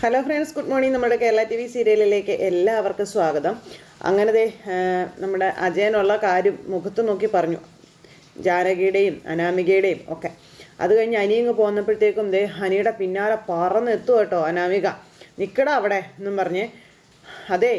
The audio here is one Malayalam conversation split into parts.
ഹലോ ഫ്രണ്ട്സ് ഗുഡ് മോർണിംഗ് നമ്മുടെ കേരള ടി വി സീരിയലിലേക്ക് എല്ലാവർക്കും സ്വാഗതം. അങ്ങനെ ദേ ആ, നമ്മുടെ അജയനുള്ള കാര്യം മുഖത്ത് നോക്കി പറഞ്ഞു. ജാനകിയുടെയും അനാമികയുടെയും ഒക്കെ. അത് കഴിഞ്ഞ് അനിയങ്ങ് പോന്നപ്പോഴത്തേക്കും ദേ ഹനിയുടെ പിന്നാലെ പറന്നെത്തു കേട്ടോ അനാമിക. നിൽക്കട അവിടെ എന്നും പറഞ്ഞ്. അതെ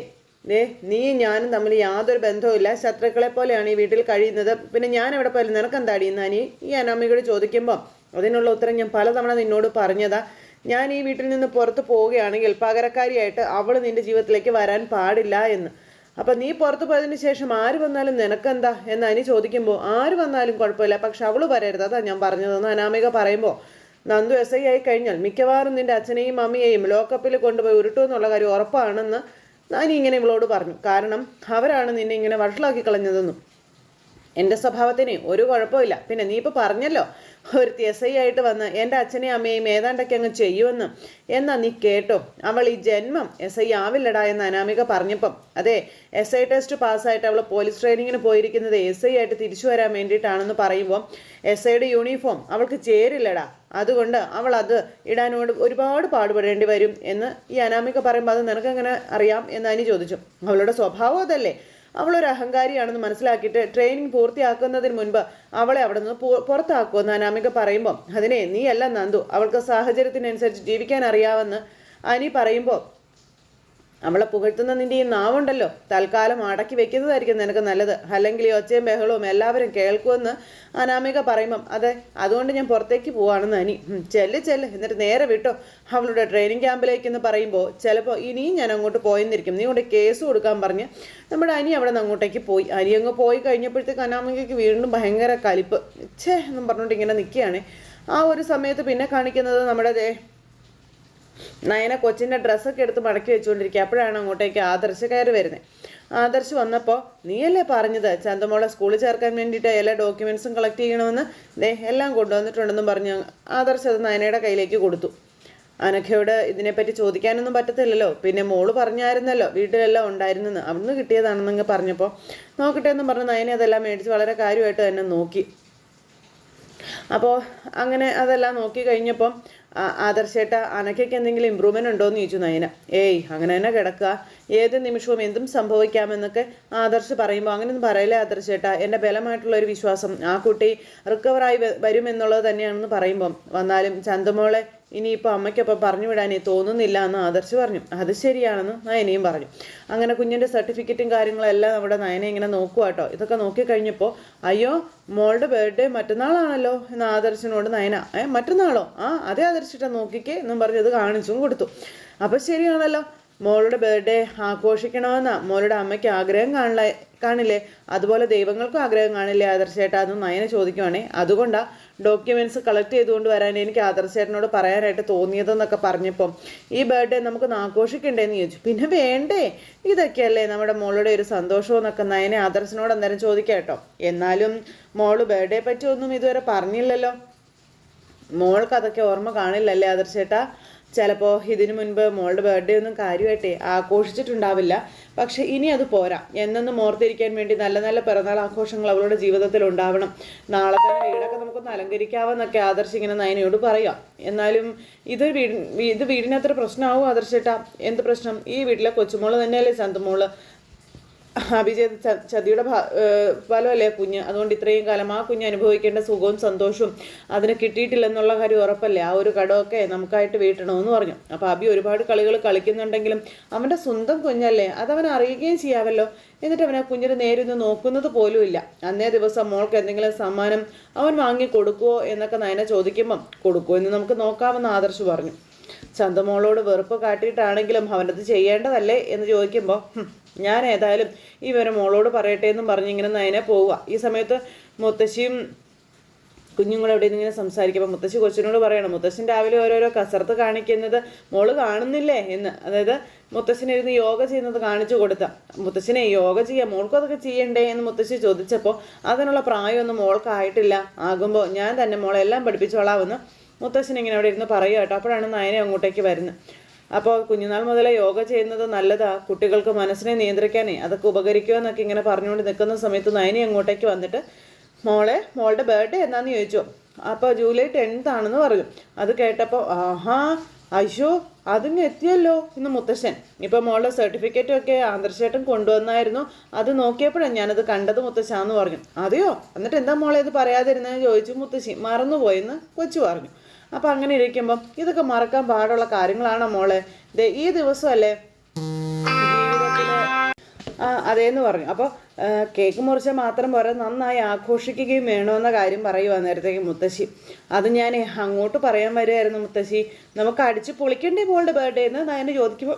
ദേ നീ ഞാനും തമ്മിൽ യാതൊരു ബന്ധവുമില്ല ശത്രുക്കളെ പോലെയാണ് ഈ വീട്ടിൽ കഴിയുന്നത്. പിന്നെ ഞാൻ എവിടെ പോയാലും നിനക്കെന്താടി എന്ന് അനി? ഈ അനാമികയോട് ചോദിക്കുമ്പോൾ അതിനുള്ള ഉത്തരം ഞാൻ പലതവണ നിന്നോട് പറഞ്ഞതാ. ഞാൻ ഈ വീട്ടിൽ നിന്ന് പുറത്ത് പോവുകയാണെങ്കിൽ പകരക്കാരിയായിട്ട് അവൾ നിന്റെ ജീവിതത്തിലേക്ക് വരാൻ പാടില്ല എന്ന്. അപ്പം നീ പുറത്ത് പോയതിന് ശേഷം ആര് വന്നാലും നിനക്കെന്താ എന്ന് അനി ചോദിക്കുമ്പോൾ ആര് വന്നാലും കുഴപ്പമില്ല പക്ഷെ അവൾ വരരുത്. അതാ ഞാൻ പറഞ്ഞതെന്ന് അനാമിക പറയുമ്പോൾ നന്ദു എസ് ഐ ആയി കഴിഞ്ഞാൽ മിക്കവാറും നിന്റെ അച്ഛനെയും അമ്മയെയും ലോക്കപ്പിൽ കൊണ്ടുപോയി ഉരുട്ടു എന്നുള്ള കാര്യം ഉറപ്പാണെന്ന് ഞാൻ ഇങ്ങനെ ഇവളോട് പറഞ്ഞു. കാരണം അവരാണ് നിന്നെ ഇങ്ങനെ വഷളാക്കി കളഞ്ഞതെന്നും. എന്റെ സ്വഭാവത്തിന് ഒരു കുഴപ്പമില്ല. പിന്നെ നീ ഇപ്പോൾ പറഞ്ഞല്ലോ ഒരു എസ് ആയിട്ട് വന്ന് എന്റെ അച്ഛനെയും അമ്മയെയും ഏതാണ്ടൊക്കെ അങ്ങ് ചെയ്യുമെന്ന്. എന്നാ നീ കേട്ടോ. അവൾ ഈ ജന്മം എസ് ഐ ആവില്ലടാ എന്ന് അനാമിക പറഞ്ഞപ്പം. അതെ എസ് ഐ ടെസ്റ്റ് പാസ്സായിട്ട് അവൾ പോലീസ് ട്രെയിനിങ്ങിന് പോയിരിക്കുന്നത് എസ് ഐ ആയിട്ട് തിരിച്ചു വരാൻ വേണ്ടിയിട്ടാണെന്ന് പറയുമ്പോൾ എസ് ഐയുടെ യൂണിഫോം അവൾക്ക് ചേരില്ലടാ. അതുകൊണ്ട് അവൾ അത് ഇടാനോട് ഒരുപാട് പാടുപെടേണ്ടി വരും എന്ന് ഈ അനാമിക പറയുമ്പോൾ അത് നിനക്കെങ്ങനെ അറിയാം എന്ന് അനി ചോദിച്ചു. അവളുടെ സ്വഭാവം അതല്ലേ? അവളൊരു അഹങ്കാരിയാണെന്ന് മനസ്സിലാക്കിയിട്ട് ട്രെയിനിങ് പൂർത്തിയാക്കുന്നതിന് മുൻപ് അവളെ അവിടെ നിന്ന് പുറത്താക്കുമെന്ന് അനാമിക പറയുമ്പോൾ അതിനെ നീയല്ല നന്ദു അവൾക്ക് സാഹചര്യത്തിനനുസരിച്ച് ജീവിക്കാൻ അറിയാമെന്ന് അനി പറയുമ്പോൾ അവളെ പുകഴ്ത്തുന്ന നിന്റെ ഈ നാവുണ്ടല്ലോ. തൽക്കാലം അടക്കി വെക്കുന്നതായിരിക്കും നിനക്ക് നല്ലത്. അല്ലെങ്കിൽ ഈ ഒച്ചയും ബഹളവും എല്ലാവരും കേൾക്കുമെന്ന് അനാമിക പറയുമ്പം അതെ അതുകൊണ്ട് ഞാൻ പുറത്തേക്ക് പോവാണെന്ന് അനി. "ഉം, ചെല്ല് ചെല്ല്. എന്നിട്ട് നേരെ വിട്ടോ. അവളുടെ ട്രെയിനിങ് ക്യാമ്പിലേക്ക് എന്ന് പറയുമ്പോൾ ചിലപ്പോൾ ഇനിയും ഞാൻ അങ്ങോട്ട് പോയെന്നിരിക്കും. നീ കൊണ്ട് കേസ് കൊടുക്കാൻ പറഞ്ഞ് നമ്മുടെ അനി അവിടെ നിന്ന് അങ്ങോട്ടേക്ക് പോയി. അനി അങ്ങ് പോയി കഴിഞ്ഞപ്പോഴത്തേക്ക് അനാമികയ്ക്ക് വീണ്ടും ഭയങ്കര കലിപ്പ്. ഛേ എന്നും പറഞ്ഞുകൊണ്ട് ഇങ്ങനെ നിൽക്കുകയാണ് ആ ഒരു സമയത്ത് പിന്നെ കാണിക്കുന്നത് നമ്മുടെ നയന കൊച്ചിന്റെ ഡ്രസ്സൊക്കെ എടുത്ത് മടക്കി വെച്ചുകൊണ്ടിരിക്കുക. അപ്പോഴാണ് അങ്ങോട്ടേക്ക് ആദർശ് കയറി വരുന്നത് ആദർശ് വന്നപ്പോൾ നീയല്ലേ പറഞ്ഞത്? ചന്തമോളെ സ്കൂളിൽ ചേർക്കാൻ വേണ്ടിയിട്ട് എല്ലാ ഡോക്യുമെൻസും കളക്ട് ചെയ്യണമെന്ന്? ദേ എല്ലാം കൊണ്ടുവന്നിട്ടുണ്ടെന്നും പറഞ്ഞു ആദർശ് അത് നയനയുടെ കയ്യിലേക്ക് കൊടുത്തു. അനഖയോട് ഇതിനെപ്പറ്റി ചോദിക്കാനൊന്നും പറ്റത്തില്ലല്ലോ. പിന്നെ മോൾ പറഞ്ഞായിരുന്നല്ലോ വീട്ടിലെല്ലാം ഉണ്ടായിരുന്നെന്ന്. അവിടുന്ന് കിട്ടിയതാണെന്നങ്ങ് പറഞ്ഞപ്പോൾ നോക്കട്ടെ എന്ന് പറഞ്ഞ് നയനെ അതെല്ലാം മേടിച്ച് വളരെ കാര്യമായിട്ട് തന്നെ നോക്കി. അപ്പോൾ അങ്ങനെ അതെല്ലാം നോക്കി കഴിഞ്ഞപ്പം ആദർശേട്ട അനക്കയ്ക്ക് എന്തെങ്കിലും ഇമ്പ്രൂവ്മെന്റ് ഉണ്ടോ എന്ന് ചോദിച്ചു നയന. ഏയ് അങ്ങനെ തന്നെ കിടക്കുക ഏത് നിമിഷവും എന്തും സംഭവിക്കാമെന്നൊക്കെ ആദർശ് പറയുമ്പോൾ അങ്ങനെയൊന്നും പറയില്ല ആദർശേട്ട എന്റെ ബലമായിട്ടുള്ള ഒരു വിശ്വാസം ആ കുട്ടി റിക്കവറായി വരുമെന്നുള്ളത് തന്നെയാണെന്ന് പറയുമ്പം വന്നാലും ചന്തമോളെ ഇനിയിപ്പോൾ അമ്മയ്ക്കപ്പോൾ പറഞ്ഞു വിടാനേ തോന്നുന്നില്ല എന്ന് ആദർശ് പറഞ്ഞു. അത് ശരിയാണെന്ന് നയനയും പറഞ്ഞു. അങ്ങനെ കുഞ്ഞിന്റെ സർട്ടിഫിക്കറ്റും കാര്യങ്ങളെല്ലാം നമ്മുടെ നയനെ ഇങ്ങനെ നോക്കുക കേട്ടോ ഇതൊക്കെ നോക്കിക്കഴിഞ്ഞപ്പോൾ അയ്യോ മോളുടെ ബർത്ത്ഡേ മറ്റന്നാളാണല്ലോ എന്ന് ആദർശിനോട് നയന ഏ മറ്റന്നാളോ? ആ അതേ ആദർശിട്ടാ നോക്കിക്കേ എന്നും പറഞ്ഞ് അത് കാണിച്ചും കൊടുത്തു. അപ്പോൾ ശരിയാണല്ലോ. മോളുടെ ബർത്ത്ഡേ ആഘോഷിക്കണമെന്നാ. മോളുടെ അമ്മയ്ക്ക് ആഗ്രഹം കാണില്ല? കാണില്ലേ? അതുപോലെ ദൈവങ്ങൾക്കും ആഗ്രഹം കാണില്ലേ ആദർശേട്ടാ എന്ന് നയനെ ചോദിക്കുവാണേ. അതുകൊണ്ടാ ഡോക്യുമെന്റ്സ് കളക്ട് ചെയ്തുകൊണ്ട് വരാൻ എനിക്ക് ആദർശേട്ടനോട് പറയാനായിട്ട് തോന്നിയതെന്നൊക്കെ പറഞ്ഞപ്പം ഈ ബർത്ത്ഡേ നമുക്കൊന്ന് ആഘോഷിക്കണ്ടേന്ന് ചോദിച്ചു. പിന്നെ വേണ്ടേ? ഇതൊക്കെയല്ലേ നമ്മുടെ മോളുടെ ഒരു സന്തോഷം എന്നൊക്കെ നയനെ ആദർശനോട് അന്നേരം ചോദിക്കാം കേട്ടോ. എന്നാലും മോൾ ബർത്ത്ഡേ പറ്റി ഒന്നും ഇതുവരെ പറഞ്ഞില്ലല്ലോ. മോൾക്ക് അതൊക്കെ ഓർമ്മ കാണില്ലല്ലേ ആദർശേട്ടാ ചിലപ്പോൾ ഇതിനു മുൻപ് മോളുടെ ബർത്ത്ഡേ ഒന്നും കാര്യമായിട്ടേ ആഘോഷിച്ചിട്ടുണ്ടാവില്ല. പക്ഷെ ഇനി അത് പോരാ. എന്നെന്നും ഓർത്തിരിക്കാൻ വേണ്ടി നല്ല നല്ല പിറന്നാൾ ആഘോഷങ്ങൾ അവളുടെ ജീവിതത്തിൽ ഉണ്ടാവണം. നാളെ തന്നെ വീടൊക്കെ നമുക്കൊന്ന് അലങ്കരിക്കാവെന്നൊക്കെ ആദർശ് ഇങ്ങനെ നയനയോട് പറയാം. എന്നാലും ഇത് വീട് ഇത് വീടിനത്ര പ്രശ്നമാവും ആദർശേട്ടാ എന്ത് പ്രശ്നം? ഈ വീട്ടിലെ കൊച്ചുമോൾ തന്നെയല്ലേ ചന്തമോൾ അഭിജയ് ച- ചതിയുടെ ഫലമല്ലേ കുഞ്ഞ്? അതുകൊണ്ട് ഇത്രയും കാലം ആ കുഞ്ഞ് അനുഭവിക്കേണ്ട സുഖവും സന്തോഷവും അതിന് കിട്ടിയിട്ടില്ലെന്നുള്ള കാര്യം ഉറപ്പല്ലേ? ആ ഒരു കടമൊക്കെ നമുക്കായിട്ട് വീട്ടണമെന്ന് പറഞ്ഞു. അപ്പോൾ അഭി ഒരുപാട് കളികൾ കളിക്കുന്നുണ്ടെങ്കിലും അവന്റെ സ്വന്തം കുഞ്ഞല്ലേ? അതവൻ അറിയുകയും ചെയ്യാമല്ലോ. എന്നിട്ട് അവൻ കുഞ്ഞിന് നേരെ ഒന്ന് നോക്കുന്നത് പോലുമില്ല അന്നേ ദിവസം മോൾക്ക് എന്തെങ്കിലും സമ്മാനം അവൻ വാങ്ങി കൊടുക്കുമോ എന്നൊക്കെ നയന ചോദിക്കുമ്പം കൊടുക്കുമോ എന്ന് നമുക്ക് നോക്കാമെന്ന് ആദർശ് പറഞ്ഞു. ചന്തമോളോട് വെറുപ്പ് കാട്ടിയിട്ടാണെങ്കിലും അവനത് ചെയ്യേണ്ടതല്ലേ എന്ന് ചോദിക്കുമ്പോൾ "ഹും, ഞാൻ ഏതായാലും ഈ വിവരം മോളോട് പറയട്ടെ എന്നും പറഞ്ഞ് ഇങ്ങനെ നയനെ പോവുക. ഈ സമയത്ത് മുത്തശ്ശിയും കുഞ്ഞുങ്ങൾ എവിടെ ഇങ്ങനെ സംസാരിക്കുമ്പോൾ മുത്തശ്ശി കൊച്ചിനോട് പറയണം മുത്തശ്ശൻ രാവിലെ ഓരോരോ കസർത്ത് കാണിക്കുന്നത് മോൾ കാണുന്നില്ലേ? എന്ന്. അതായത് മുത്തശ്ശനിരുന്ന് യോഗ ചെയ്യുന്നത് കാണിച്ചു കൊടുത്ത. മുത്തശ്ശനെ യോഗ ചെയ്യാം. മോൾക്കും അതൊക്കെ ചെയ്യണ്ടേ? എന്ന് മുത്തശ്ശി ചോദിച്ചപ്പോൾ അതിനുള്ള പ്രായമൊന്നും മോൾക്കായിട്ടില്ല. ആകുമ്പോൾ ഞാൻ തന്നെ മോളെല്ലാം പഠിപ്പിച്ചോളാമെന്ന് മുത്തശ്ശൻ ഇങ്ങനെ അവിടെ ഇരുന്ന് പറയുക കേട്ടോ. അപ്പോഴാണ് നയനെ അങ്ങോട്ടേക്ക് വരുന്നത്. അപ്പോൾ കുഞ്ഞുനാൾ മുതലേ യോഗ ചെയ്യുന്നത് നല്ലതാ. കുട്ടികൾക്ക് മനസ്സിനെ നിയന്ത്രിക്കാനേ. അതൊക്കെ ഉപകരിക്കുമെന്നൊക്കെ ഇങ്ങനെ പറഞ്ഞുകൊണ്ട് നിൽക്കുന്ന സമയത്ത് നയനി അങ്ങോട്ടേക്ക് വന്നിട്ട് മോളെ മോളുടെ ബർത്ത്ഡേ എന്നാന്ന് ചോദിച്ചു. അപ്പോൾ ജൂലൈ ടെൻത്ത് ആണെന്ന് പറഞ്ഞു. അത് കേട്ടപ്പോൾ ആഹാ അയ്യോ അതിങ്ങ് എത്തിയല്ലോ ഇന്ന് മുത്തശ്ശൻ. ഇപ്പം മോളുടെ സർട്ടിഫിക്കറ്റും ഒക്കെ കൊണ്ടുവന്നായിരുന്നു. അത് നോക്കിയപ്പോഴാണ് ഞാനത് കണ്ടത് മുത്തശ്ശാന്ന് പറഞ്ഞു. അതെയോ? എന്നിട്ട് എന്താ മോളെ ഇത് പറയാതിരുന്നതെന്ന് ചോദിച്ചു മുത്തശ്ശി. മറന്നുപോയെന്ന് കൊച്ചു പറഞ്ഞു. അപ്പം അങ്ങനെ ഇരിക്കുമ്പോൾ ഇതൊക്കെ മറക്കാൻ പാടുള്ള കാര്യങ്ങളാണോ മോളെ? ദേ ഈ ദിവസമല്ലേ ജീവിതത്തിലെ ആ അതേന്ന് പറഞ്ഞു. അപ്പോൾ കേക്ക് മുറിച്ച മാത്രം പോരാ നന്നായി ആഘോഷിക്കുകയും വേണമെന്ന കാര്യം പറയുവാ നേരത്തേക്ക് മുത്തശ്ശി. അത് ഞാൻ അങ്ങോട്ട് പറയാൻ വരുമായിരുന്നു മുത്തശ്ശി. നമുക്ക് അടിച്ച് പൊളിക്കണ്ടേ മോളുടെ ബർത്ത്ഡേ എന്ന്? നയനെ ചോദിക്കുമ്പോൾ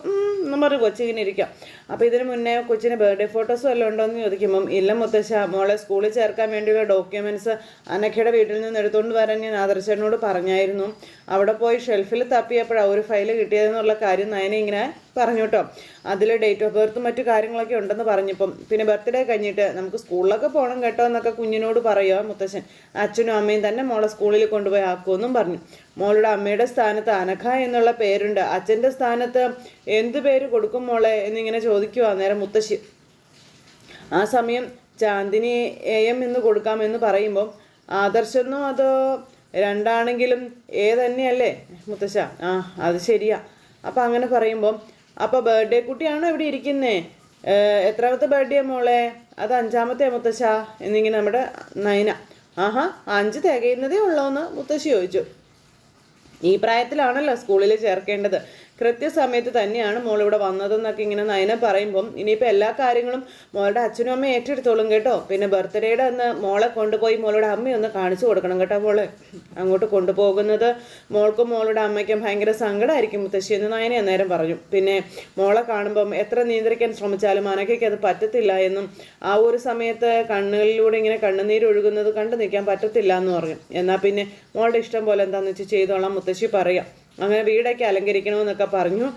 നമ്മൾ കൊച്ചിങ്ങനെ ഇരിക്കാം. അപ്പോൾ ഇതിന് മുന്നേ കൊച്ചിന് ബർത്ത്ഡേ ഫോട്ടോസ് വല്ലതും ഉണ്ടോ എന്ന് ചോദിക്കുമ്പം ഇല്ല മുത്തശ്ശ മോളെ സ്കൂളിൽ ചേർക്കാൻ വേണ്ടിയുള്ള ഡോക്യുമെന്റ്സ് അനഖയുടെ വീട്ടിൽ നിന്ന് എടുത്തുകൊണ്ട് വരാൻ ഞാൻ ആദർശനോട് പറഞ്ഞായിരുന്നു. അവിടെ പോയി ഷെൽഫിൽ തപ്പിയപ്പോഴാണ് ഒരു ഫയൽ കിട്ടിയതെന്നുള്ള കാര്യം നയനെ ഇങ്ങനെ പറഞ്ഞു കേട്ടോ അതിൽ ഡേറ്റ് ഓഫ് ബർത്തും മറ്റു കാര്യങ്ങളൊക്കെ ഉണ്ടെന്ന് പറഞ്ഞപ്പം പിന്നെ ബർത്ത്ഡേ കഴിഞ്ഞിട്ട് നമുക്ക് സ്കൂളിലൊക്കെ പോകണം കേട്ടോ എന്നൊക്കെ കുഞ്ഞിനോട് പറയുക മുത്തശ്ശൻ. അച്ഛനും അമ്മയും തന്നെ മോളെ സ്കൂളിൽ കൊണ്ടുപോയി ആക്കുമെന്നും പറഞ്ഞു. മോളുടെ അമ്മയുടെ സ്ഥാനത്ത് അനഘ എന്നുള്ള പേരുണ്ട്. അച്ഛന്റെ സ്ഥാനത്ത് എന്ത് പേര് കൊടുക്കും മോളെ എന്നിങ്ങനെ ചോദിക്കുക അന്നേരം മുത്തശ്ശി. ആ സമയം ചാന്ദിനി എ എം എന്ന് കൊടുക്കാമെന്ന് പറയുമ്പോൾ ആദർശെന്നോ അതോ രണ്ടാണെങ്കിലും ഏ തന്നെയല്ലേ മുത്തശ്ശ? ആ അത് ശരിയാ. അപ്പം അങ്ങനെ പറയുമ്പം അപ്പോൾ ബർത്ത്ഡേ കുട്ടിയാണോ ഇവിടെ ഇരിക്കുന്നേ? എത്രാമത്തെ ബർത്ത്ഡേ മോളെ? അത് അഞ്ചാമത്തെ മുത്തശ്ശ എന്നിങ്ങനെ നമ്മുടെ നയന. ആഹാ അഞ്ച് തികയുന്നതേ ഉള്ളൂ എന്ന് മുത്തശ്ശി ചോദിച്ചു. ഈ പ്രായത്തിലാണല്ലോ സ്കൂളിൽ ചേർക്കേണ്ടത്. കൃത്യസമയത്ത് തന്നെയാണ് മോൾ ഇവിടെ വന്നതെന്നൊക്കെ ഇങ്ങനെ നയന പറയുമ്പം ഇനിയിപ്പോൾ എല്ലാ കാര്യങ്ങളും മോളുടെ അച്ഛനും അമ്മയും ഏറ്റെടുത്തോളും കേട്ടോ. പിന്നെ ബർത്ത്ഡേയുടെ അന്ന് മോളെ കൊണ്ടുപോയി മോളുടെ അമ്മയൊന്ന് കാണിച്ചു കൊടുക്കണം കേട്ടോ മോളെ. അങ്ങോട്ട് കൊണ്ടുപോകുന്നത് മോൾക്കും മോളുടെ അമ്മയ്ക്കും ഭയങ്കര സങ്കടമായിരിക്കും മുത്തശ്ശി എന്ന് നയന അന്നേരം പറഞ്ഞു. പിന്നെ മോളെ കാണുമ്പം എത്ര നിയന്ത്രിക്കാൻ ശ്രമിച്ചാലും അനക്കയ്ക്ക് അത് പറ്റത്തില്ല എന്നും ആ ഒരു സമയത്ത് കണ്ണുകളിലൂടെ ഇങ്ങനെ കണ്ണുനീര് ഒഴുകുന്നത് കണ്ടു നിൽക്കാൻ പറ്റത്തില്ല എന്ന് പറഞ്ഞു. എന്നാൽ പിന്നെ മോളുടെ ഇഷ്ടം പോലെ എന്താണെന്ന് വെച്ച് ചെയ്തോളാം മുത്തശ്ശി പറയാം. അങ്ങനെ വീടൊക്കെ അലങ്കരിക്കണമെന്നൊക്കെ പറഞ്ഞു.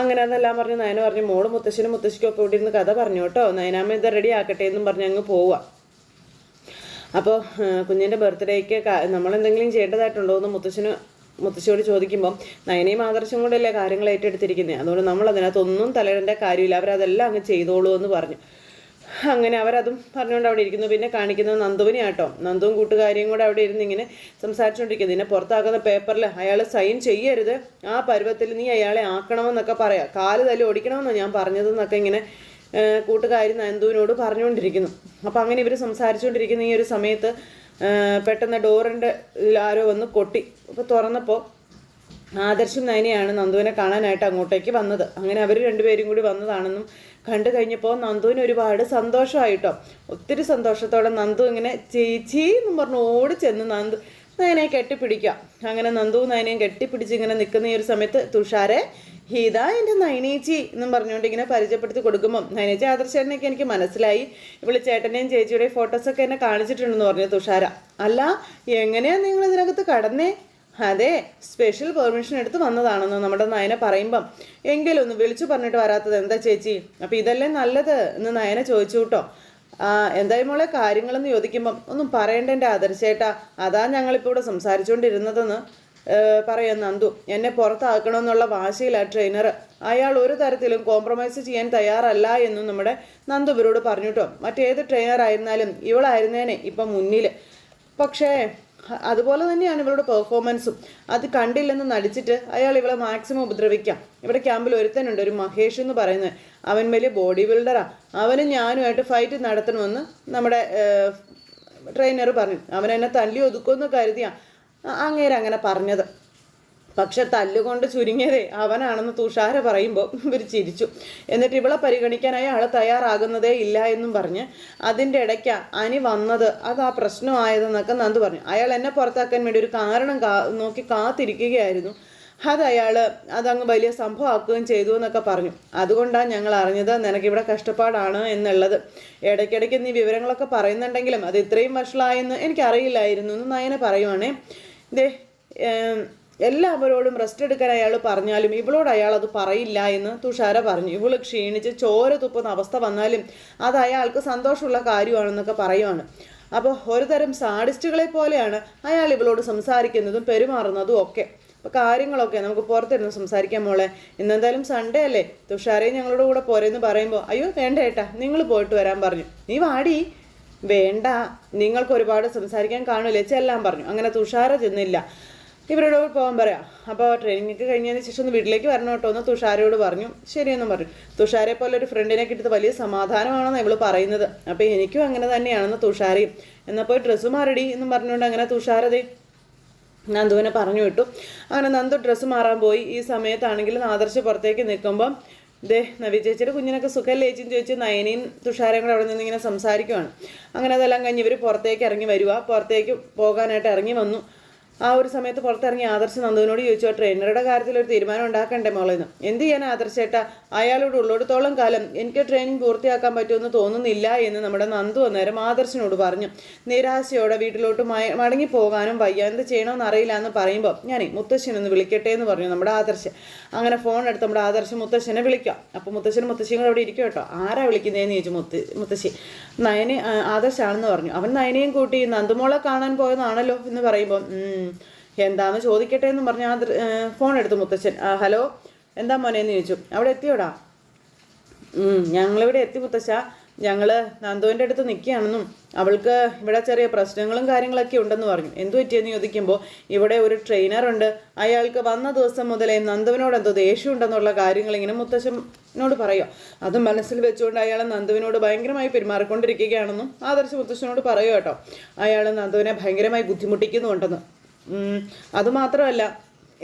അങ്ങനെ അതെല്ലാം പറഞ്ഞു നയന പറഞ്ഞു മോൾ മുത്തശ്ശനും മുത്തശ്ശിക്കും ഒക്കെ ഇവിടെ ഇരുന്ന് കഥ പറഞ്ഞു കേട്ടോ. നയനാമ്മ ഇത് റെഡി ആക്കട്ടെ എന്നും പറഞ്ഞ് അങ്ങ് പോവാം. അപ്പോൾ കുഞ്ഞിന്റെ ബർത്ത്ഡേക്ക് നമ്മളെന്തെങ്കിലും ചെയ്യേണ്ടതായിട്ടുണ്ടോ എന്ന് മുത്തശ്ശന് മുത്തശ്ശിയോട് ചോദിക്കുമ്പോൾ നയനയും ആദർശം കൊണ്ടല്ലേ കാര്യങ്ങൾ ഏറ്റെടുത്തിരിക്കുന്നത് അതുകൊണ്ട് നമ്മൾ അതിനകത്തൊന്നും തലയിടേണ്ട കാര്യമില്ല. അവരതെല്ലാം അങ്ങ് ചെയ്തോളൂ എന്ന് പറഞ്ഞു. അങ്ങനെ അവരതും പറഞ്ഞുകൊണ്ട് അവിടെ ഇരിക്കുന്നു. പിന്നെ കാണിക്കുന്നത് നന്ദുവിനെ ആട്ടോ നന്ദുവും കൂട്ടുകാരിയും കൂടെ അവിടെ ഇരുന്ന് ഇങ്ങനെ സംസാരിച്ചുകൊണ്ടിരിക്കുന്നു. പിന്നെ പുറത്താക്കുന്ന പേപ്പറിൽ അയാൾ സൈൻ ചെയ്യരുത്. ആ പരുവത്തിൽ നീ അയാളെ ആക്കണമെന്നൊക്കെ പറയാം. കാൽ തല്ലി ഓടിക്കണമെന്നാണ് ഞാൻ പറഞ്ഞതെന്നൊക്കെ ഇങ്ങനെ കൂട്ടുകാരി നന്ദുവിനോട് പറഞ്ഞുകൊണ്ടിരിക്കുന്നു. അപ്പോൾ അങ്ങനെ ഇവർ സംസാരിച്ചുകൊണ്ടിരിക്കുന്ന ഈ ഒരു സമയത്ത് പെട്ടെന്ന് ഡോറിന്റെ ആരോ വന്ന് കൊട്ടി. അപ്പോൾ തുറന്നപ്പോൾ ആദർശം നയനയാണ് നന്ദുവിനെ കാണാനായിട്ട് അങ്ങോട്ടേക്ക് വന്നത്. അങ്ങനെ അവർ രണ്ടുപേരും കൂടി വന്നതാണെന്നും കണ്ടു കഴിഞ്ഞപ്പോൾ നന്ദുവിന് ഒരുപാട് സന്തോഷമായിട്ടോ. ഒത്തിരി സന്തോഷത്തോടെ നന്ദു ഇങ്ങനെ ചേച്ചി എന്നും പറഞ്ഞ് ഓടി ചെന്ന് നന്ദു നയനെ കെട്ടിപ്പിടിക്കുക അങ്ങനെ നന്ദു നയനെയും കെട്ടിപ്പിടിച്ച് ഇങ്ങനെ നിൽക്കുന്ന ഈ ഒരു സമയത്ത് തുഷാരെ ഹീത എന്റെ നയനേച്ചി എന്നും പറഞ്ഞുകൊണ്ട് ഇങ്ങനെ പരിചയപ്പെടുത്തി കൊടുക്കുമ്പം നയനേച്ചി ആദർശേട്ടനൊക്കെ എനിക്ക് മനസ്സിലായി. ഇവൾ ചേട്ടനെയും ചേച്ചിയുടെയും ഫോട്ടോസൊക്കെ എന്നെ കാണിച്ചിട്ടുണ്ടെന്ന് പറഞ്ഞു തുഷാര. അല്ല എങ്ങനെയാണ് നിങ്ങൾ ഇതിനകത്ത് കടന്നേ? അതെ സ്പെഷ്യൽ പെർമിഷൻ എടുത്ത് വന്നതാണെന്ന് നമ്മുടെ നയന പറയുമ്പം. എങ്കിലും ഒന്ന് വിളിച്ചു പറഞ്ഞിട്ട് വരാത്തത് എന്താ ചേച്ചി? അപ്പം ഇതല്ലേ നല്ലത് എന്ന് നയന ചോദിച്ചു കേട്ടോ. എന്തായാലും മോളെ കാര്യങ്ങളെന്ന് ചോദിക്കുമ്പം ഒന്നും പറയണ്ട എന്റെ ആദർശേട്ടാ. അതാ ഞങ്ങളിപ്പോൾ ഇവിടെ സംസാരിച്ചുകൊണ്ടിരുന്നതെന്ന് പറയാം നന്ദു. എന്നെ പുറത്താക്കണമെന്നുള്ള വാശിയിലാണ് ട്രെയിനർ അയാൾ ഒരു തരത്തിലും കോംപ്രമൈസ് ചെയ്യാൻ തയ്യാറല്ല എന്നും നമ്മുടെ നന്ദു ഇവരോട് പറഞ്ഞിട്ടോ മറ്റേത് ട്രെയിനർ ആയിരുന്നാലും ഇവളായിരുന്നേനെ ഇപ്പം മുന്നിൽ പക്ഷേ അതുപോലെ തന്നെയാണ് ഇവളുടെ പെർഫോമൻസും അത് കണ്ടില്ലെന്ന് നടിച്ചിട്ട് അയാൾ ഇവളെ മാക്സിമം ഉപദ്രവിക്കാം. ഇവിടെ ക്യാമ്പിൽ ഒരുത്തനുണ്ട് ഒരു മഹേഷ് എന്ന് പറയുന്നത്. അവൻ വലിയ ബോഡി ബിൽഡറാ അവനും ഞാനുമായിട്ട് ഫൈറ്റ് നടത്തണമെന്ന് നമ്മുടെ ട്രെയിനർ പറഞ്ഞു. അവൻ എന്നെ തല്ലി ഒതുക്കുമെന്ന് കരുതിയാ അങ്ങേരങ്ങനെ പറഞ്ഞത്. പക്ഷെ തല്ലുകൊണ്ട് ചുരുങ്ങിയതേ അവനാണെന്ന് തുഷാര പറയുമ്പോൾ ഇവർ ചിരിച്ചു. എന്നിട്ട് ഇവളെ പരിഗണിക്കാനായി ആൾ തയ്യാറാകുന്നതേ ഇല്ല എന്നും പറഞ്ഞ് അതിന്റെ ഇടയ്ക്ക് അനി വന്നത് അത് ആ പ്രശ്നമായതെന്നൊക്കെ നന്ദു പറഞ്ഞു. അയാൾ എന്നെ പുറത്താക്കാൻ വേണ്ടി ഒരു കാരണം നോക്കി കാത്തിരിക്കുകയായിരുന്നു. അത് അയാൾ അതങ്ങ് വലിയ സംഭവമാക്കുകയും ചെയ്തു എന്നൊക്കെ പറഞ്ഞു. അതുകൊണ്ടാണ് ഞങ്ങൾ അറിഞ്ഞത് നിനക്കിവിടെ കഷ്ടപ്പാടാണ് എന്നുള്ളത്. ഇടയ്ക്കിടയ്ക്ക് നീ വിവരങ്ങളൊക്കെ പറയുന്നുണ്ടെങ്കിലും അത് ഇത്രയും വഷളായെന്ന് എനിക്കറിയില്ലായിരുന്നു എന്ന് നയനെ പറയുവാണേ. ദേ എല്ലാവരോടും റെസ്റ്റ് എടുക്കാൻ അയാൾ പറഞ്ഞാലും ഇവളോട് അയാൾ അത് പറയില്ല എന്ന് തുഷാര പറഞ്ഞു. ഇവൾ ക്ഷീണിച്ച് ചോര തുപ്പുന്ന അവസ്ഥ വന്നാലും അത് അയാൾക്ക് സന്തോഷമുള്ള കാര്യമാണെന്നൊക്കെ പറയുവാണ്. അപ്പോൾ ഒരു തരം സാഡിസ്റ്റുകളെ പോലെയാണ് അയാൾ ഇവളോട് സംസാരിക്കുന്നതും പെരുമാറുന്നതും ഒക്കെ. അപ്പോൾ കാര്യങ്ങളൊക്കെ നമുക്ക് പുറത്തിരുന്ന് സംസാരിക്കാൻ മോളെ. ഇന്നെന്തായാലും സൺഡേ അല്ലേ? തുഷാരയും ഞങ്ങളുടെ കൂടെ പോരെന്ന് പറയുമ്പോൾ അയ്യോ വേണ്ട ഏട്ടാ നിങ്ങൾ പോയിട്ട് വരാൻ പറഞ്ഞു. നീ വാടി. വേണ്ട നിങ്ങൾക്ക് ഒരുപാട് സംസാരിക്കാൻ കാണില്ലേ ചെല്ലാൻ പറഞ്ഞു. അങ്ങനെ തുഷാര ചെന്നില്ല. ഇവരോട് പോകാൻ പറയാം. അപ്പോൾ ട്രെയിനിങ് കഴിഞ്ഞതിന് ശേഷം ഒന്ന് വീട്ടിലേക്ക് വരണം കേട്ടോ എന്ന് തുഷാരയോട് പറഞ്ഞു. ശരിയെന്നും പറഞ്ഞു. തുഷാരെ പോലെ ഒരു ഫ്രണ്ടിനെ കിട്ടിയത് വലിയ സമാധാനമാണെന്ന് ഇവൾ പറയുന്നത്. അപ്പോൾ എനിക്കും അങ്ങനെ തന്നെയാണെന്ന് തുഷാരയും. എന്നാൽ പോയി ഡ്രസ്സ് മാറടി എന്നും പറഞ്ഞുകൊണ്ട് അങ്ങനെ തുഷാരതേ നന്ദുവിനെ പറഞ്ഞു വിട്ടു. അങ്ങനെ നന്ദു ഡ്രസ്സ് മാറാൻ പോയി. ഈ സമയത്താണെങ്കിൽ ആദർശ് പുറത്തേക്ക് നിൽക്കുമ്പം ദേ നവി ചേച്ചിയുടെ കുഞ്ഞിനൊക്കെ സുഖമല്ലേ ചേച്ചിന്ന് ചോദിച്ച് നയനയും തുഷാരയും കൂടെ അവിടെ നിന്ന് ഇങ്ങനെ സംസാരിക്കുവാണ്. അങ്ങനെ അതെല്ലാം കഴിഞ്ഞ് ഇവർ പുറത്തേക്ക് ഇറങ്ങി വരിക പുറത്തേക്ക് പോകാനായിട്ട് ഇറങ്ങി വന്നു. ആ ഒരു സമയത്ത് പുറത്തിറങ്ങി ആദർശ് നന്ദുവിനോട് ചോദിച്ചു "ആ ട്രെയിനറുടെ കാര്യത്തിൽ ഒരു തീരുമാനം ഉണ്ടാക്കണ്ടേ മോളെന്ന്? എന്ത് ചെയ്യാൻ ആദർശേട്ടാ അയാളോട് ഉള്ളിടത്തോളം കാലം എനിക്ക് ട്രെയിനിങ് പൂർത്തിയാക്കാൻ പറ്റുമെന്ന് തോന്നുന്നില്ല എന്ന് നമ്മുടെ നന്ദു അന്നേരം ആദർശിനോട് പറഞ്ഞു. നിരാശയോടെ വീട്ടിലോട്ട് മയ- മടങ്ങി പോകാനും വയ്യ. എന്ത് ചെയ്യണമെന്ന് അറിയില്ല എന്ന് പറയുമ്പോൾ ഞാനേ മുത്തശ്ശനൊന്ന് വിളിക്കട്ടെ എന്ന് പറഞ്ഞു നമ്മുടെ ആദർശ്. അങ്ങനെ ഫോൺ എടുത്ത് നമ്മുടെ ആദർശ് മുത്തശ്ശനെ വിളിക്കാം. അപ്പോൾ മുത്തശ്ശനും മുത്തശ്ശിയും കൂടെ അവിടെ ഇരിക്കും കേട്ടോ ആരാ വിളിക്കുന്നതെന്ന് ചോദിച്ചു മുത്ത മുത്തശ്ശി. നയനെ ആദർശാണെന്ന് പറഞ്ഞു. അവൻ നയനെയും കൂട്ടി നന്ദുമോളെ കാണാൻ പോയതാണല്ലോ എന്ന് പറയുമ്പോൾ "ഉം, എന്താന്ന് ചോദിക്കട്ടെ എന്ന് പറഞ്ഞ് ആ ഫോൺ എടുത്തു മുത്തച്ഛൻ. ഹലോ എന്താ മോനെ എന്ന് ചോദിച്ചു. അവിടെ എത്തിയോടാ? ഞങ്ങളിവിടെ എത്തി മുത്തശ്ശ ഞങ്ങൾ നന്ദുവിന്റെ അടുത്ത് നിൽക്കുകയാണെന്നും അവൾക്ക് ഇവിടെ ചെറിയ പ്രശ്നങ്ങളും കാര്യങ്ങളൊക്കെ ഉണ്ടെന്ന് പറഞ്ഞു. എന്തു പറ്റിയെന്ന് ചോദിക്കുമ്പോൾ ഇവിടെ ഒരു ട്രെയിനറുണ്ട് അയാൾക്ക് വന്ന ദിവസം മുതലേ നന്ദുവിനോട് എന്തോ ദേഷ്യമുണ്ടെന്നുള്ള കാര്യങ്ങൾ ഇങ്ങനെ മുത്തശ്ശനോട് പറയുക അത് മനസ്സിൽ വെച്ചുകൊണ്ട് അയാൾ നന്ദുവിനോട് ഭയങ്കരമായി പെരുമാറിക്കൊണ്ടിരിക്കുകയാണെന്നും ആദർശ മുത്തശ്ശനോട് പറയുക കേട്ടോ. അയാൾ നന്ദുവിനെ ഭയങ്കരമായി ബുദ്ധിമുട്ടിക്കുന്നുണ്ടെന്ന്. അതുമാത്രമല്ല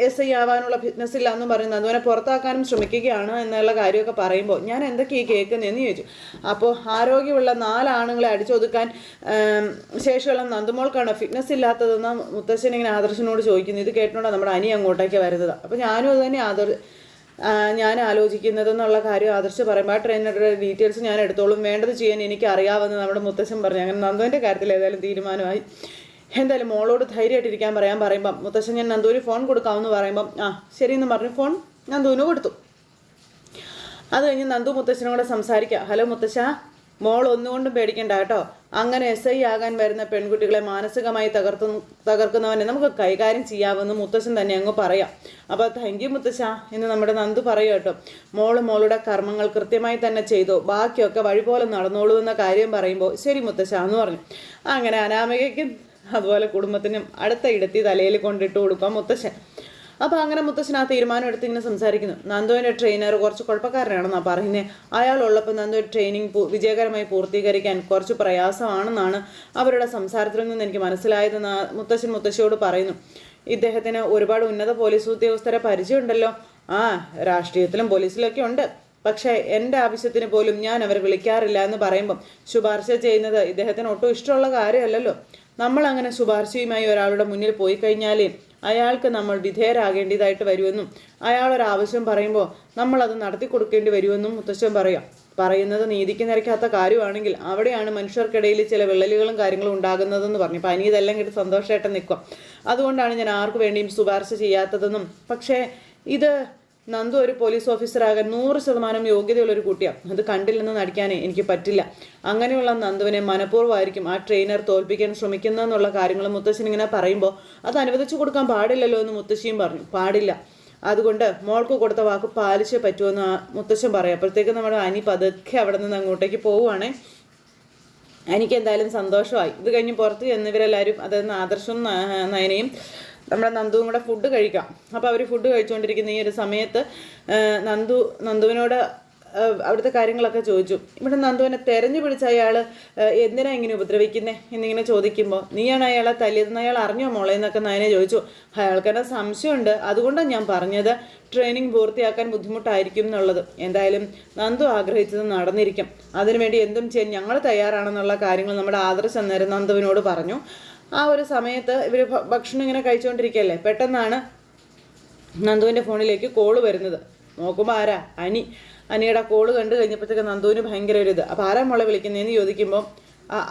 എസ് ഐ ആവാനുള്ള ഫിറ്റ്നസ് ഇല്ല എന്നും പറയുന്നത് അതുപോലെ പുറത്താക്കാനും ശ്രമിക്കുകയാണ് എന്നുള്ള കാര്യമൊക്കെ പറയുമ്പോൾ ഞാൻ എന്തൊക്കെയാ കേൾക്കുന്നതെന്ന് ചോദിച്ചു. അപ്പോൾ ആരോഗ്യമുള്ള നാലാണുങ്ങളെ അടിച്ചൊതുക്കാൻ ശേഷിയുള്ള നന്ദുമോൾക്കാണ് ഫിറ്റ്നസ് ഇല്ലാത്തതെന്ന് മുത്തശ്ശൻ ഇങ്ങനെ ആദർശനോട് ചോദിക്കുന്നു. ഇത് കേട്ടോണ്ടാണ് നമ്മുടെ അനി അങ്ങോട്ടേക്ക് വരുന്നത്? അപ്പോൾ ഞാനും അത് തന്നെ ആദർ ഞാൻ ആലോചിക്കുന്നതെന്നുള്ള കാര്യം ആദർശ് പറയുമ്പോൾ ആ ട്രെയിനറുടെ ഡീറ്റെയിൽസ് ഞാൻ എടുത്തോളും. വേണ്ടത് ചെയ്യാൻ എനിക്ക് അറിയാമെന്ന് നമ്മുടെ മുത്തശ്ശൻ പറഞ്ഞു. അങ്ങനെ നന്ദുവിന്റെ കാര്യത്തിൽ ഏതായാലും തീരുമാനമായി. എന്തായാലും മോളോട് ധൈര്യമായിട്ടിരിക്കാൻ പറയാൻ പറയുമ്പം മുത്തശ്ശൻ ഞാൻ നന്ദൂരി ഫോൺ കൊടുക്കാമെന്ന് പറയുമ്പം ആ ശരിയെന്ന് പറഞ്ഞു ഫോൺ നന്ദുവിന് കൊടുത്തു. അത് കഴിഞ്ഞ് നന്ദു മുത്തശ്ശനും കൂടെ സംസാരിക്കുക ഹലോ മുത്തശ്ശ മോൾ ഒന്നുകൊണ്ടും പേടിക്കണ്ട കേട്ടോ. അങ്ങനെ എസ് ഐ ആകാൻ വരുന്ന പെൺകുട്ടികളെ മാനസികമായി തകർത്തു തകർക്കുന്നവനെ നമുക്ക് കൈകാര്യം ചെയ്യാമെന്ന് മുത്തശ്ശൻ തന്നെ അങ്ങ് പറയാം. അപ്പോൾ താങ്ക് യു മുത്തശ്ശ എന്ന് നമ്മുടെ നന്ദു പറയൂ കേട്ടോ. മോൾ മോളുടെ കർമ്മങ്ങൾ കൃത്യമായി തന്നെ ചെയ്തു. ബാക്കിയൊക്കെ വഴി പോലെ നടന്നോളൂ എന്ന കാര്യം പറയുമ്പോൾ ശരി മുത്തശ്ശ എന്ന് പറഞ്ഞു. അങ്ങനെ അനാമികയ്ക്കും അതുപോലെ കുടുംബത്തിനും അടുത്ത ഇടത്തി തലയിൽ കൊണ്ടിട്ട് കൊടുക്കാം മുത്തശ്ശൻ. അപ്പോൾ അങ്ങനെ മുത്തശ്ശൻ ആ തീരുമാനം എടുത്ത് ഇങ്ങനെ സംസാരിക്കുന്നു. നന്ദുവിന്റെ ട്രെയിനർ കുറച്ച് കുഴപ്പക്കാരനാണെന്നാണ് പറയുന്നത് അയാളുള്ളപ്പോൾ നന്ദു ട്രെയിനിങ് വിജയകരമായി പൂർത്തീകരിക്കാൻ കുറച്ച് പ്രയാസമാണെന്നാണ് അവരുടെ സംസാരത്തിൽ നിന്ന് എനിക്ക് മനസ്സിലായതെന്ന് മുത്തശ്ശൻ മുത്തശ്ശിയോട് പറയുന്നു. ഇദ്ദേഹത്തിന് ഒരുപാട് ഉന്നത പോലീസ് ഉദ്യോഗസ്ഥരെ പരിചയമുണ്ടല്ലോ. ആ രാഷ്ട്രീയത്തിലും പോലീസിലൊക്കെ ഉണ്ട്. പക്ഷേ എന്റെ ആവശ്യത്തിന് പോലും ഞാൻ അവരെ വിളിക്കാറില്ല എന്ന് പറയുമ്പം ശുപാർശ ചെയ്യുന്നത് ഇദ്ദേഹത്തിന് ഒട്ടും ഇഷ്ടമുള്ള കാര്യമല്ലല്ലോ. നമ്മൾ അങ്ങനെ ശുപാർശയുമായി ഒരാളുടെ മുന്നിൽ പോയി കഴിഞ്ഞാൽ അയാൾക്ക് നമ്മൾ വിധേയരാകേണ്ടതായിട്ട് വരുമെന്നും അയാളൊരാവശ്യം പറയുമ്പോൾ നമ്മൾ അത് നടത്തി കൊടുക്കേണ്ടി വരുമെന്നും മുത്തശ്ശൻ പറയാം. പറയുന്നത് നീതിക്ക് നിരക്കാത്ത കാര്യമാണെങ്കിൽ അവിടെയാണ് മനുഷ്യർക്കിടയിൽ ചില വിള്ളലുകളും കാര്യങ്ങളും ഉണ്ടാകുന്നതെന്ന് പറഞ്ഞു. അപ്പം അനിയതെല്ലാം കേട്ട് സന്തോഷമായിട്ട് നിൽക്കും അതുകൊണ്ടാണ് ഞാൻ ആർക്കു വേണ്ടിയും ശുപാർശ ചെയ്യാത്തതെന്നും. പക്ഷേ ഇത് നന്ദു ഒരു പോലീസ് ഓഫീസറാകാൻ നൂറ് ശതമാനം യോഗ്യതയുള്ള ഒരു കുട്ടിയാണ് അത് കണ്ടില്ലെന്ന് നടിക്കാനേ എനിക്ക് പറ്റില്ല. അങ്ങനെയുള്ള നന്ദുവിനെ മനഃപൂർവമായിരിക്കും ആ ട്രെയിനർ തോൽപ്പിക്കാൻ ശ്രമിക്കുന്നതെന്നുള്ള കാര്യങ്ങൾ മുത്തശ്ശൻ ഇങ്ങനെ പറയുമ്പോൾ അത് അനുവദിച്ചു കൊടുക്കാൻ പാടില്ലല്ലോ എന്ന് മുത്തശ്ശിയും പറഞ്ഞു. പാടില്ല. അതുകൊണ്ട് മോൾക്ക് കൊടുത്ത വാക്ക് പാലിച്ചേ പറ്റുമെന്ന് മുത്തശ്ശൻ പറയും. അപ്പോഴത്തേക്ക് നമ്മുടെ അനി പതുക്കെ അവിടെ നിന്ന് അങ്ങോട്ടേക്ക് പോവുകയാണേ എനിക്ക് എന്തായാലും സന്തോഷമായി. ഇത് കഴിഞ്ഞ് പുറത്ത് ചെന്നവരെല്ലാവരും അതായത് ആദർശവും നയനയും നമ്മുടെ നന്ദുവും കൂടെ ഫുഡ് കഴിക്കാം. അപ്പോൾ അവർ ഫുഡ് കഴിച്ചുകൊണ്ടിരിക്കുന്ന ഈ ഒരു സമയത്ത് നന്ദു നന്ദുവിനോട് അവിടുത്തെ കാര്യങ്ങളൊക്കെ ചോദിച്ചു. ഇവിടെ നന്ദുവിനെ തെരഞ്ഞു പിടിച്ച അയാൾ എന്തിനാ ഇങ്ങനെ ഉപദ്രവിക്കുന്നേ എന്നിങ്ങനെ ചോദിക്കുമ്പോൾ നീയാണ് അയാളെ തല്ലിയതെന്ന് അയാൾ അറിഞ്ഞോ മോളെ എന്നൊക്കെ നയനെ ചോദിച്ചു. അയാൾക്കെന്നെ സംശയമുണ്ട്. അതുകൊണ്ടാണ് ഞാൻ പറഞ്ഞത് ട്രെയിനിങ് പൂർത്തിയാക്കാൻ ബുദ്ധിമുട്ടായിരിക്കും എന്നുള്ളത്. എന്തായാലും നന്ദു ആഗ്രഹിച്ചത് നടന്നിരിക്കും. അതിനുവേണ്ടി എന്തും ചെയ്യാൻ ഞങ്ങൾ തയ്യാറാണെന്നുള്ള കാര്യങ്ങൾ നമ്മുടെ ആദർശ് അന്നേരം നന്ദുവിനോട് പറഞ്ഞു. ആ ഒരു സമയത്ത് ഇവർ ഭക്ഷണം ഇങ്ങനെ കഴിച്ചുകൊണ്ടിരിക്കുകയല്ലേ പെട്ടെന്നാണ് നന്ദുവിന്റെ ഫോണിലേക്ക് കോൾ വരുന്നത്. നോക്കുമ്പോൾ ആരാ? അനി. അനിയുടെ കോൾ കണ്ടു കഴിഞ്ഞപ്പോഴത്തേക്ക് നന്ദുവിന് ഭയങ്കര ഒരു ഇത്. അപ്പോൾ ആരാ മോളെ വിളിക്കുന്നതെന്ന് ചോദിക്കുമ്പോൾ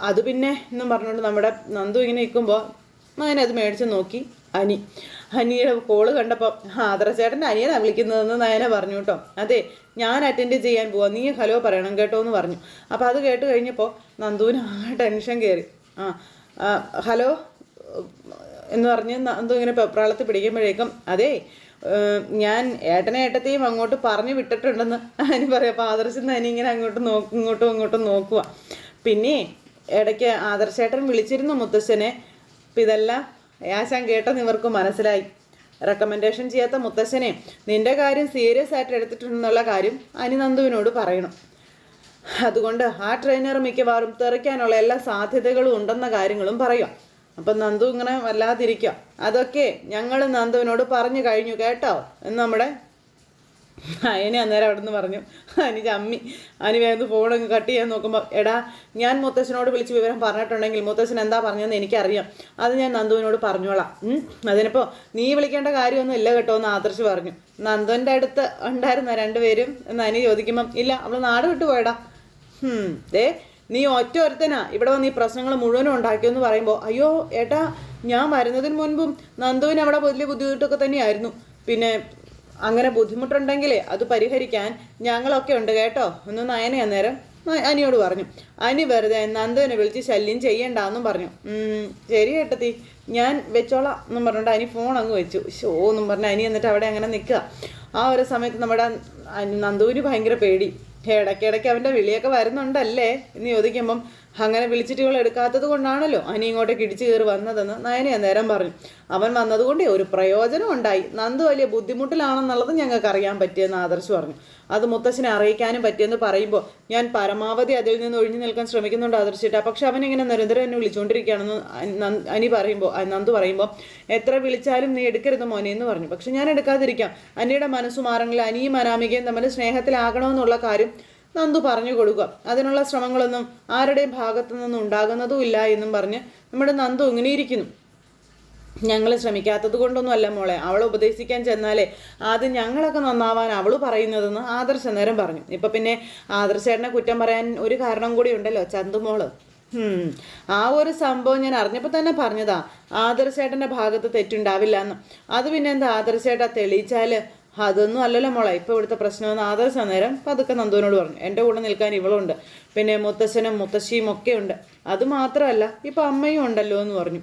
അത് പിന്നെ എന്നും പറഞ്ഞുകൊണ്ട് നമ്മുടെ നന്ദു ഇങ്ങനെ നിൽക്കുമ്പോൾ അങ്ങനെ അത് മേടിച്ച് നോക്കി അനി. അനിയുടെ കോൾ കണ്ടപ്പോൾ ആദർശേട്ടന്റെ അനിയനാണ് വിളിക്കുന്നതെന്ന് നയന പറഞ്ഞു കേട്ടോ. അതെ ഞാൻ അറ്റൻഡ് ചെയ്യാൻ പോവാം. നീ ഹലോ പറയണം കേട്ടോ എന്ന് പറഞ്ഞു. അപ്പോൾ അത് കേട്ട് കഴിഞ്ഞപ്പോൾ നന്ദുവിന് ആ ടെൻഷൻ കയറി ആ ആ, ഹലോ? എന്ന് പറഞ്ഞ് എന്തോ ഇങ്ങനെ പ്രാളത്തിൽ പിടിക്കുമ്പോഴേക്കും അതേ ഞാൻ ഏട്ടനെ ഏട്ടത്തെയും അങ്ങോട്ട് പറഞ്ഞു വിട്ടിട്ടുണ്ടെന്ന് അതിന് പറയാം. അപ്പോൾ ആദർശം തന്നെ ഇങ്ങനെ അങ്ങോട്ട് നോക്കും ഇങ്ങോട്ടും ഇങ്ങോട്ടും നോക്കുക പിന്നെ ഇടയ്ക്ക് ആദർശേട്ടൻ വിളിച്ചിരുന്നു മുത്തശ്ശനെ. അപ്പം ഇതെല്ലാം ആശാൻ കേട്ടെന്ന് ഇവർക്ക് മനസ്സിലായി. റെക്കമെൻഡേഷൻ ചെയ്യാത്ത മുത്തശ്ശനെ. നിന്റെ കാര്യം സീരിയസ് ആയിട്ട് എടുത്തിട്ടുണ്ടെന്നുള്ള കാര്യം അനി നന്ദുവിനോട് പറയണം. അതുകൊണ്ട് ആ ട്രെയിനർ മിക്കവാറും തെറിക്കാനുള്ള എല്ലാ സാധ്യതകളും ഉണ്ടെന്ന കാര്യങ്ങളും പറയാം. അപ്പം നന്ദു ഇങ്ങനെ വല്ലാതിരിക്കുക. അതൊക്കെ ഞങ്ങൾ നന്ദുവിനോട് പറഞ്ഞു കഴിഞ്ഞു കേട്ടോ. എന്ന് നമ്മുടെ അയനെ അന്നേരം അവിടെ നിന്ന് പറഞ്ഞു. അനി അമ്മി അനി വേഗം ഫോൺ കട്ട് ചെയ്യാൻ നോക്കുമ്പോൾ എടാ ഞാൻ മുത്തശ്ശനോട് വിളിച്ച് വിവരം പറഞ്ഞിട്ടുണ്ടെങ്കിൽ മുത്തശ്ശൻ എന്താ പറഞ്ഞതെന്ന് എനിക്കറിയാം. അത് ഞാൻ നന്ദുവിനോട് പറഞ്ഞോളാം. അതിനിപ്പോൾ നീ വിളിക്കേണ്ട കാര്യമൊന്നും ഇല്ല കേട്ടോ എന്ന് ആദർശ് പറഞ്ഞു. നന്ദുവിന്റെ അടുത്ത് ഉണ്ടായിരുന്ന രണ്ടുപേരും എന്ന് അനി ചോദിക്കുമ്പം ഇല്ല അവൾ നാട് വിട്ടു പോയടാ. ദേ നീ ഒറ്റ ഒരുത്തനാ. ഇവിടെ വന്ന് ഈ പ്രശ്നങ്ങൾ മുഴുവനും ഉണ്ടാക്കിയെന്ന് പറയുമ്പോൾ അയ്യോ ഏട്ടാ ഞാൻ വരുന്നതിന് മുൻപും നന്ദുവിന് അവിടെ വലിയ ബുദ്ധിമുട്ടൊക്കെ തന്നെയായിരുന്നു. പിന്നെ അങ്ങനെ ബുദ്ധിമുട്ടുണ്ടെങ്കിലേ അത് പരിഹരിക്കാൻ ഞങ്ങളൊക്കെ ഉണ്ട് കേട്ടോ. ഒന്ന് നയനെ അന്നേരം അനിയോട് പറഞ്ഞു. അനി വെറുതെ നന്ദുവിനെ വിളിച്ച് ശല്യം ചെയ്യണ്ടെന്നും പറഞ്ഞു. ശരി ഏട്ടത്തി. ഞാൻ വെച്ചോളാം എന്നും പറഞ്ഞിട്ട് അനി ഫോൺ അങ്ങ് വെച്ചു. ഷോ എന്നും പറഞ്ഞ് അനി എന്നിട്ട് അവിടെ അങ്ങനെ നിൽക്കുക. ആ ഒരു സമയത്ത് നമ്മുടെ നന്ദുവിന് ഭയങ്കര പേടി. ഇടയ്ക്കിടയ്ക്ക് അവന്റെ വിളിയൊക്കെ വരുന്നുണ്ടല്ലേ? എന്ന് ചോദിക്കുമ്പം അങ്ങനെ വിളിച്ചിട്ട് ഇവൾ എടുക്കാത്തത് കൊണ്ടാണല്ലോ അനി ഇങ്ങോട്ടേക്ക് ഇടിച്ചു കയറി വന്നതെന്ന് നയനെ നേരം പറഞ്ഞു. അവൻ വന്നതുകൊണ്ട് ഒരു പ്രയോജനം ഉണ്ടായി. നന്ദു വലിയ ബുദ്ധിമുട്ടിലാണെന്നുള്ളത് ഞങ്ങൾക്ക് അറിയാൻ പറ്റിയെന്ന് ആദർശ് പറഞ്ഞു. അത് മുത്തശ്ശനെ അറിയിക്കാനും പറ്റിയെന്ന് പറയുമ്പോൾ ഞാൻ പരമാവധി അതിൽ നിന്ന് ഒഴിഞ്ഞു നിൽക്കാൻ ശ്രമിക്കുന്നുണ്ട് ആദർശിട്ട് പക്ഷെ അവൻ ഇങ്ങനെ നിരന്തരം എന്നെ വിളിച്ചുകൊണ്ടിരിക്കുകയാണെന്ന് അനി- പറയുമ്പോൾ നന്ദു പറയുമ്പോൾ എത്ര വിളിച്ചാലും നീ എടുക്കരുത് മോനെ എന്ന് പറഞ്ഞു. പക്ഷെ ഞാൻ എടുക്കാതിരിക്കാം. അനിയുടെ മനസ്സ് അനിയും അനാമികയും തമ്മിൽ സ്നേഹത്തിലാകണമെന്നുള്ള കാര്യം നന്ദു പറഞ്ഞു കൊടുക്കുക. അതിനുള്ള ശ്രമങ്ങളൊന്നും ആരുടെയും ഭാഗത്തു നിന്നും ഉണ്ടാകുന്നതും ഇല്ല എന്നും പറഞ്ഞ് നമ്മുടെ നന്ദു ഇങ്ങനെയിരിക്കുന്നു. ഞങ്ങൾ ശ്രമിക്കാത്തത് കൊണ്ടൊന്നും അല്ല മോളെ. അവളെ ഉപദേശിക്കാൻ ചെന്നാലേ ആദ്യം ഞങ്ങളൊക്കെ നന്നാവാൻ അവൾ പറയുന്നതെന്ന് ആദർശ നേരം പറഞ്ഞു. ഇപ്പം പിന്നെ ആദർശേട്ടനെ കുറ്റം പറയാൻ ഒരു കാരണം കൂടി ഉണ്ടല്ലോ ചന്തുമോൾ ആ ഒരു സംഭവം ഞാൻ അറിഞ്ഞപ്പോൾ തന്നെ പറഞ്ഞതാ. ആദർശേട്ടന്റെ ഭാഗത്ത് തെറ്റുണ്ടാവില്ല എന്ന്. അത് പിന്നെ എന്താ ആദർശേട്ടാ തെളിയിച്ചാൽ അതൊന്നും അല്ലല്ലോ മോളെ. ഇപ്പോൾ ഇവിടുത്തെ പ്രശ്നമെന്ന് ആദർശ നേരം പതുക്കെ നന്ദുവിനോട് പറഞ്ഞു. എന്റെ കൂടെ നിൽക്കാൻ ഇവളുണ്ട്. പിന്നെ മുത്തശ്ശനും മുത്തശ്ശിയും ഒക്കെ ഉണ്ട്. അത് മാത്രമല്ല ഇപ്പം അമ്മയും ഉണ്ടല്ലോ എന്ന് പറഞ്ഞു.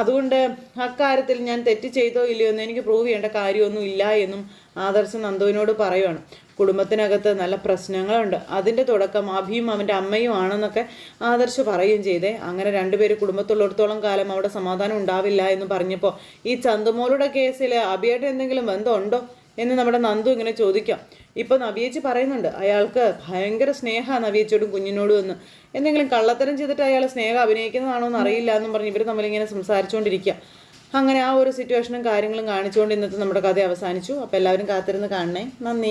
അതുകൊണ്ട് അക്കാര്യത്തിൽ ഞാൻ തെറ്റ് ചെയ്തോ ഇല്ലയോ എന്ന് എനിക്ക് പ്രൂവ് ചെയ്യേണ്ട കാര്യമൊന്നും ഇല്ല എന്നും ആദർശ നന്ദുവിനോട് പറയുവാണ്. കുടുംബത്തിനകത്ത് നല്ല പ്രശ്നങ്ങളുണ്ട്. അതിന്റെ തുടക്കം അഭിയും അവന്റെ അമ്മയും ആണെന്നൊക്കെ ആദർശ് പറയുകയും ചെയ്തേ. അങ്ങനെ രണ്ടുപേര് കുടുംബത്തുള്ളിടത്തോളം കാലം അവിടെ സമാധാനം ഉണ്ടാവില്ല എന്ന് പറഞ്ഞപ്പോൾ ഈ ചന്തുമോളുടെ കേസിൽ അഭിയായിട്ട് എന്തെങ്കിലും ബന്ധമുണ്ടോ? എന്ന് നമ്മുടെ നന്ദു ഇങ്ങനെ ചോദിക്കാം. ഇപ്പൊ നവിയേച്ചി പറയുന്നുണ്ട് അയാൾക്ക് ഭയങ്കര സ്നേഹമാണ് നവിയേച്ചിയോടും കുഞ്ഞിനോടും എന്ന്. എന്തെങ്കിലും കള്ളത്തരം ചെയ്തിട്ട് അയാൾ സ്നേഹം അഭിനയിക്കുന്നതാണോ എന്ന് അറിയില്ല എന്നും പറഞ്ഞ് ഇവർ തമ്മിലിങ്ങനെ സംസാരിച്ചുകൊണ്ടിരിക്കുക അങ്ങനെ ആ ഒരു സിറ്റുവേഷനും കാര്യങ്ങളും കാണിച്ചുകൊണ്ട് ഇന്നത്തെ നമ്മുടെ കഥ അവസാനിച്ചു. അപ്പോൾ എല്ലാവരും കാത്തിരുന്ന് കാണണേ. നന്ദി.